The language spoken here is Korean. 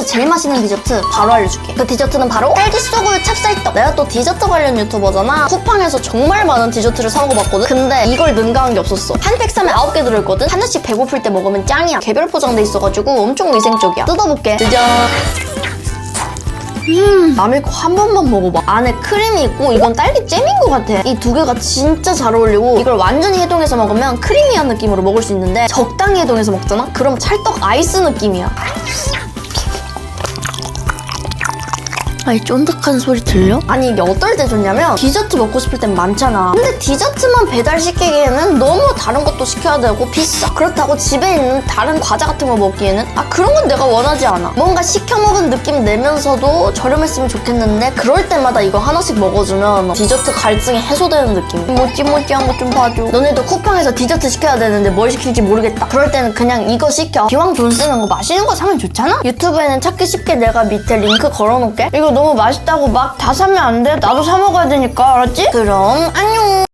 세상에서 제일 맛있는 디저트 바로 알려줄게. 그 디저트는 바로 딸기 소구유 찹쌀떡. 내가 또 디저트 관련 유튜버잖아. 쿠팡에서 정말 많은 디저트를 사 먹어봤거든. 근데 이걸 능가한 게 없었어. 한 팩 사면 9개 들어있거든. 하나씩 배고플 때 먹으면 짱이야. 개별 포장돼 있어가지고 엄청 위생적이야. 뜯어볼게. 짜잔. 음, 남의 거 한 번만 먹어봐. 안에 크림이 있고 이건 딸기 잼인 것 같아. 이 두 개가 진짜 잘 어울리고 이걸 완전히 해동해서 먹으면 크리미한 느낌으로 먹을 수 있는데 적당히 해동해서 먹잖아? 그럼 찰떡 아이스 느낌이야. 아이 쫀득한 소리 들려? 아니 이게 어떨 때 좋냐면 디저트 먹고 싶을 땐 많잖아. 근데 디저트만 배달시키기에는 너무 다른 것도 시켜야 되고 비싸. 그렇다고 집에 있는 다른 과자 같은 거 먹기에는 아 그런 건 내가 원하지 않아. 뭔가 시켜 먹은 느낌 내면서도 저렴했으면 좋겠는데 그럴 때마다 이거 하나씩 먹어주면 디저트 갈증이 해소되는 느낌. 모찌모찌한 거 좀 봐줘. 너네도 쿠팡에서 디저트 시켜야 되는데 뭘 시킬지 모르겠다. 그럴 때는 그냥 이거 시켜. 기왕 돈 쓰는 거 맛있는 거 사면 좋잖아? 유튜브에는 찾기 쉽게 내가 밑에 링크 걸어놓을게 너무 맛있다고 막 다 사면 안 돼 나도 사 먹어야 되니까 알았지? 그럼 안녕